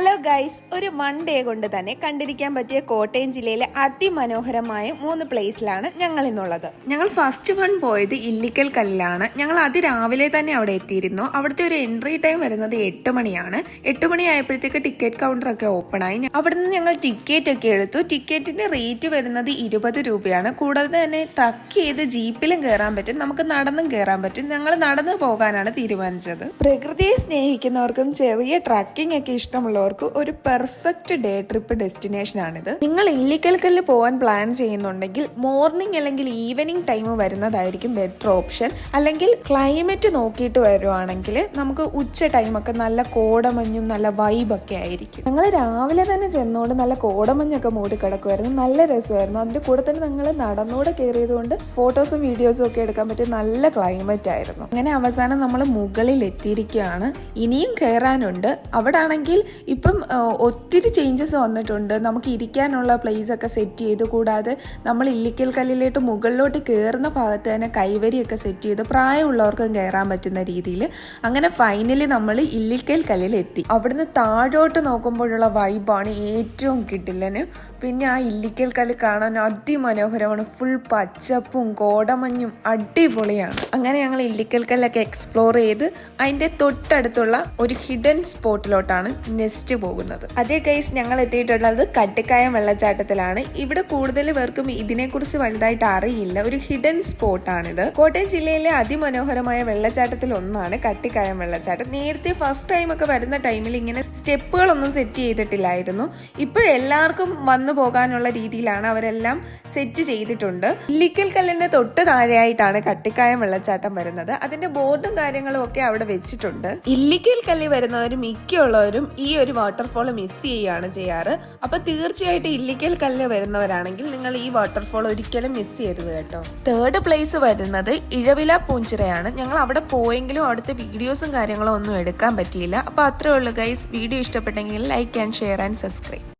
Hello guys ഒരു one day കൊണ്ട് തന്നെ കണ്ടിരിക്കാൻ പറ്റിയ കോട്ടയം ജില്ലയിലെ അതിമനോഹരമായ മൂന്ന് പ്ലേസിലാണ് ഞങ്ങൾ ഇന്നുള്ളത്. ഞങ്ങൾ ഫസ്റ്റ് വൺ പോയത് ഇല്ലിക്കൽ കല്ലിലാണ് ഞങ്ങൾ അതിരാവിലെ തന്നെ അവിടെ എത്തിയിരുന്നു. അവിടുത്തെ ഒരു എൻട്രി ടൈം വരുന്നത് എട്ട് മണിയാണ്. എട്ട് മണി ആയപ്പോഴത്തേക്ക് ടിക്കറ്റ് കൗണ്ടർ ഒക്കെ ഓപ്പൺ ആയി. അവിടെ നിന്ന് ഞങ്ങൾ ടിക്കറ്റ് ഒക്കെ എടുത്തു. ടിക്കറ്റിന്റെ റേറ്റ് വരുന്നത് ഇരുപത് രൂപയാണ്. കൂടാതെ തന്നെ ട്രക്ക് ചെയ്ത് ജീപ്പിലും കയറാൻ പറ്റും. നമുക്ക് നടന്നും കയറാൻ പറ്റും. ഞങ്ങൾ നടന്നു പോകാനാണ് തീരുമാനിച്ചത്. പ്രകൃതിയെ സ്നേഹിക്കുന്നവർക്കും ചെറിയ ട്രക്കിംഗ് ഒക്കെ ഇഷ്ടമുള്ളവർക്കും ഒരു പെർഫെക്റ്റ് ഡേ ട്രിപ്പ് ഡെസ്റ്റിനേഷൻ ആണിത്. നിങ്ങൾ ഇല്ലിക്കൽക്കല്ല് പോകാൻ പ്ലാൻ ചെയ്യുന്നുണ്ടെങ്കിൽ മോർണിംഗ് അല്ലെങ്കിൽ ഈവനിങ് ടൈം വരുന്നതായിരിക്കും ബെറ്റർ ഓപ്ഷൻ അല്ലെങ്കിൽ ക്ലൈമറ്റ് നോക്കിയിട്ട് വരുവാണെങ്കിൽ നമുക്ക് ഉച്ച ടൈമൊക്കെ നല്ല കോടമഞ്ഞും നല്ല വൈബൊക്കെ ആയിരിക്കും. ഞങ്ങൾ രാവിലെ തന്നെ ചെന്നുകൊണ്ട് നല്ല കോടമഞ്ഞൊക്കെ മൂടി കിടക്കുമായിരുന്നു നല്ല രസമായിരുന്നു. അതിന്റെ കൂടെ തന്നെ ഞങ്ങൾ നടന്നൂടെ കയറിയത് കൊണ്ട് ഫോട്ടോസും വീഡിയോസും ഒക്കെ എടുക്കാൻ പറ്റിയ നല്ല ക്ലൈമറ്റ് ആയിരുന്നു. അങ്ങനെ അവസാനം നമ്മൾ മുകളിൽ എത്തിയിരിക്കുകയാണ് ഇനിയും കയറാനുണ്ട് അവിടെ ആണെങ്കിൽ ഇപ്പം ഒത്തിരി ചേഞ്ചസ് വന്നിട്ടുണ്ട്. നമുക്ക് ഇരിക്കാനുള്ള പ്ലേസ് ഒക്കെ സെറ്റ് ചെയ്തു. കൂടാതെ നമ്മൾ ഇല്ലിക്കൽ കല്ലിലോട്ട് മുകളിലോട്ട് കയറുന്ന ഭാഗത്ത് തന്നെ കൈവരിയൊക്കെ സെറ്റ് ചെയ്ത്. പ്രായമുള്ളവർക്കും കയറാൻ പറ്റുന്ന രീതിയിൽ. അങ്ങനെ ഫൈനലി നമ്മൾ ഇല്ലിക്കൽ കല്ലിലെത്തി. അവിടുന്ന് താഴോട്ട് നോക്കുമ്പോഴുള്ള വൈബാണ് ഏറ്റവും കിട്ടില്ലന് പിന്നെ ആ ഇല്ലിക്കൽ കല്ല് കാണാൻ അതിമനോഹരമാണ്. ഫുൾ പച്ചപ്പും കോടമഞ്ഞും അടിപൊളിയാണ്. അങ്ങനെ ഞങ്ങൾ ഇല്ലിക്കൽ കല്ലൊക്കെ എക്സ്പ്ലോർ ചെയ്ത് അതിന്റെ തൊട്ടടുത്തുള്ള ഒരു ഹിഡൻ സ്പോട്ടിലോട്ടാണ് നെക്സ്റ്റ് പോകുന്നത്. അതേ കേസ് ഞങ്ങൾ എത്തിയിട്ടുള്ളത് കട്ടിക്കായം വെള്ളച്ചാട്ടത്തിലാണ്. ഇവിടെ കൂടുതൽ പേർക്കും ഇതിനെക്കുറിച്ച് വലുതായിട്ട് അറിയില്ല. ഒരു ഹിഡൻ സ്പോട്ടാണിത് കോട്ടയം ജില്ലയിലെ അതിമനോഹരമായ വെള്ളച്ചാട്ടത്തിൽ ഒന്നാണ് കട്ടിക്കായം വെള്ളച്ചാട്ടം. നേരത്തെ ഫസ്റ്റ് ടൈം ഒക്കെ വരുന്ന ടൈമിൽ ഇങ്ങനെ സ്റ്റെപ്പുകളൊന്നും സെറ്റ് ചെയ്തിട്ടില്ലായിരുന്നു. ഇപ്പോഴെല്ലാവർക്കും വന്നു പോകാനുള്ള രീതിയിലാണ് അവരെല്ലാം സെറ്റ് ചെയ്തിട്ടുണ്ട്. ഇല്ലിക്കൽ കല്ലിന്റെ തൊട്ട് താഴെയായിട്ടാണ് കട്ടിക്കായം വെള്ളച്ചാട്ടം വരുന്നത്. അതിന്റെ ബോർഡും കാര്യങ്ങളും ഒക്കെ അവിടെ വെച്ചിട്ടുണ്ട്. ഇല്ലിക്കൽ കല്ലി വരുന്നവർ മിക്കുള്ളവരും ഈ ഒരു വാട്ടർഫോൾ മിസ് ചെയ്യുകയാണ് ചെയ്യാറ്. അപ്പൊ തീർച്ചയായിട്ടും ഇല്ലിക്കൽ കല്ല് വരുന്നവരാണെങ്കിൽ നിങ്ങൾ ഈ വാട്ടർഫോൾ ഒരിക്കലും മിസ് ചെയ്യരുത് കേട്ടോ. തേർഡ് പ്ലേസ് വരുന്നത് ഇഴവില പൂഞ്ചിറയാണ്. ഞങ്ങൾ അവിടെ പോയെങ്കിലും അവിടുത്തെ വീഡിയോസും കാര്യങ്ങളും ഒന്നും എടുക്കാൻ പറ്റിയില്ല. അപ്പൊ അത്രേ ഉള്ളൂ ഗൈസ് വീഡിയോ ഇഷ്ടപ്പെട്ടെങ്കിൽ like and share and subscribe